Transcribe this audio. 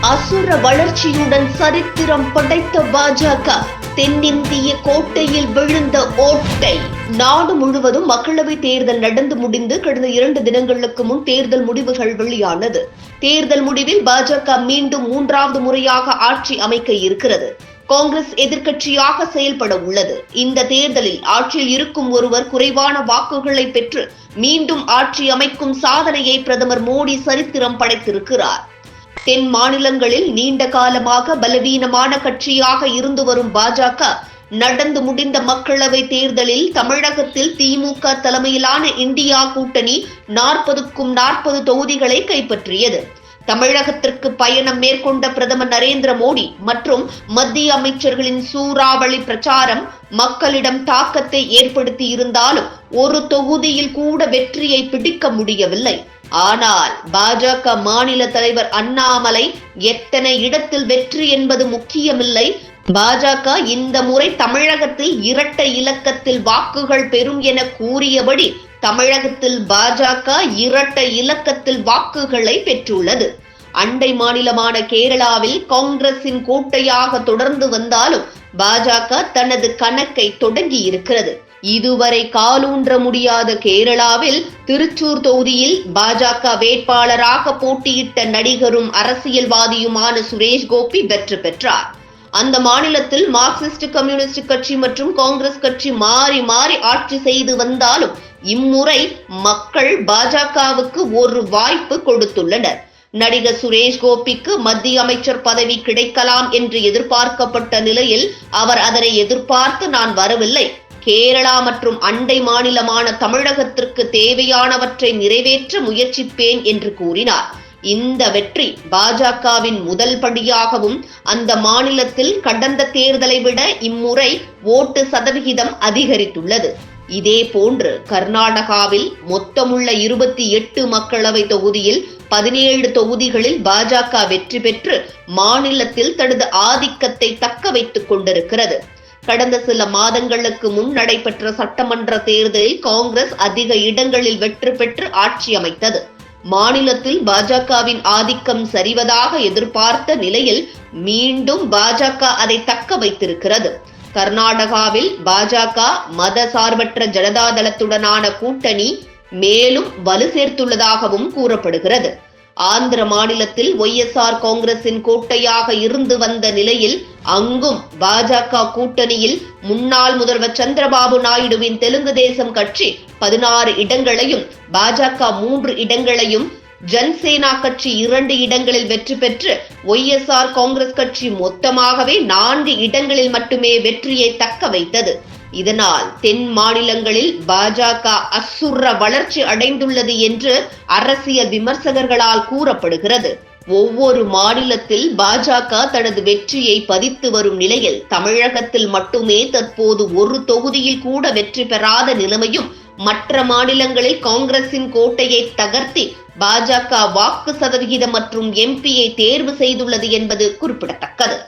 அசுர வளர்ச்சியுடன் சரித்திரம் படைத்த பாஜக தென்னிந்திய கோட்டையில் விழுந்த ஓட்டை. நாடு முழுவதும் மக்களவை தேர்தல் நடந்து முடிந்து கடந்த இரண்டு தினங்களுக்கு முன் தேர்தல் முடிவுகள் வெளியானது. தேர்தல் முடிவில் பாஜக மீண்டும் மூன்றாவது முறையாக ஆட்சி அமைக்க இருக்கிறது. காங்கிரஸ் எதிர்க்கட்சியாக செயல்பட உள்ளது. இந்த தேர்தலில் ஆட்சியில் இருக்கும் ஒருவர் குறைவான வாக்குகளை பெற்று மீண்டும் ஆட்சி அமைக்கும் சாதனையை பிரதமர் மோடி சரித்திரம் படைத்திருக்கிறார். தென் மாநிலங்களில் நீண்ட காலமாக பலவீனமான கட்சியாக இருந்து வரும் பாஜக நடந்து முடிந்த மக்களவை தேர்தலில் தமிழகத்தில் திமுக தலைமையிலான இந்தியா கூட்டணி நாற்பதுக்கும் நாற்பது தொகுதிகளை கைப்பற்றியது. தமிழகத்திற்கு பயணம் மேற்கொண்ட பிரதமர் நரேந்திர மோடி மற்றும் மத்திய அமைச்சர்களின் சூறாவளி பிரச்சாரம் மக்களிடம் தாக்கத்தை ஏற்படுத்தி இருந்தாலும் ஒரு தொகுதியில் கூட வெற்றியை பிடிக்க முடியவில்லை. ஆனால் பாஜக மாநில தலைவர் அண்ணாமலை எத்தனை இடத்தில் வெற்றி என்பது முக்கியமில்லை. பாஜக இந்த முறை தமிழகத்தில் இரட்டை இலக்கத்தில் வாக்குகள் பெறும் என கூறியபடி தமிழகத்தில் பாஜக இரட்டை இலக்கத்தில் வாக்குகளை பெற்றுள்ளது. அண்டை மாநிலமான கேரளாவில் காங்கிரசின் கோட்டையாக தொடர்ந்து வந்தாலும் பாஜக தனது கணக்கை தொடங்கி இருக்கிறது இதுவரை காலூன்ற முடியாத கேரளாவில் திருச்சூர் தொகுதியில் பாஜக வேட்பாளராக போட்டியிட்ட நடிகரும் அரசியல்வாதியுமான சுரேஷ் கோபி வெற்றி பெற்றார். அந்த மாநிலத்தில் மார்க்சிஸ்ட் கம்யூனிஸ்ட் கட்சி மற்றும் காங்கிரஸ் கட்சி மாறி மாறி ஆட்சி செய்து வந்தாலும் இம்முறை மக்கள் பாஜகவுக்கு ஒரு வாய்ப்பு கொடுத்துள்ளனர். நடிகர் சுரேஷ் கோபிக்கு மத்திய அமைச்சர் பதவி கிடைக்கலாம் என்று எதிர்பார்க்கப்பட்ட நிலையில் அவர் அதனை எதிர்பார்த்து நான் வரவில்லை. கேரளா மற்றும் அண்டை மாநிலமான தமிழகத்திற்கு தேவையானவற்றை நிறைவேற்ற முயற்சிப்பேன் என்று கூறினார். இந்த வெற்றி பாஜகவின் முதல் படியாகவும் அந்த மாநிலத்தில் கடந்த தேர்தலை விட இம்முறை ஓட்டு சதவிகிதம் அதிகரித்துள்ளது. இதே போன்று கர்நாடகாவில் மொத்தமுள்ள இருபத்தி எட்டு மக்களவை தொகுதியில் பதினேழு தொகுதிகளில் பாஜக வெற்றி பெற்று மாநிலத்தில் தனது ஆதிக்கத்தை தக்க வைத்துக் கொண்டிருக்கிறது. கடந்த சில மாதங்களுக்கு முன் நடைபெற்ற சட்டமன்ற தேர்தலில் காங்கிரஸ் அதிக இடங்களில் வெற்றி பெற்று ஆட்சி அமைத்தது. மாநிலத்தில் பாஜகவின் ஆதிக்கம் சரிவதாக எதிர்பார்த்த நிலையில் மீண்டும் பாஜக அதை தக்க வைத்திருக்கிறது. கர்நாடகாவில் பாஜக மத சார்பற்ற ஜனதாதளத்துடனான கூட்டணி மேலும் வலு சேர்த்துள்ளதாகவும் கூறப்படுகிறது. ஆந்திர மாநிலத்தில் ஒய்எஸ்ஆர் காங்கிரசின் கோட்டையாக இருந்து வந்த நிலையில் அங்கும் பாஜக கூட்டணியில் முன்னாள் முதல்வர் சந்திரபாபு நாயுடுவின் தெலுங்கு தேசம் கட்சி பதினாறு இடங்களையும் பாஜக மூன்று இடங்களையும் ஜன்சேனா கட்சி இரண்டு இடங்களில் வெற்றி பெற்று ஒய்எஸ்ஆர் காங்கிரஸ் கட்சி மொத்தமாகவே நான்கு இடங்களில் மட்டுமே வெற்றியை தக்க வைத்தது. இதனால் தென் மாநிலங்களில் பாஜக அசுர வளர்ச்சி அடைந்துள்ளது என்று அரசியல் விமர்சகர்களால் கூறப்படுகிறது. ஒவ்வொரு மாநிலத்தில் பாஜக தனது வெற்றியை பதித்து வரும் நிலையில் தமிழகத்தில் மட்டுமே தற்போது ஒரு தொகுதியில் கூட வெற்றி பெறாத நிலைமையும் மற்ற மாநிலங்களில் காங்கிரசின் கோட்டையை தகர்த்தி பாஜக வாக்கு சதவிகிதம் மற்றும் எம்பியை தேர்வு செய்துள்ளது என்பது குறிப்பிடத்தக்கது.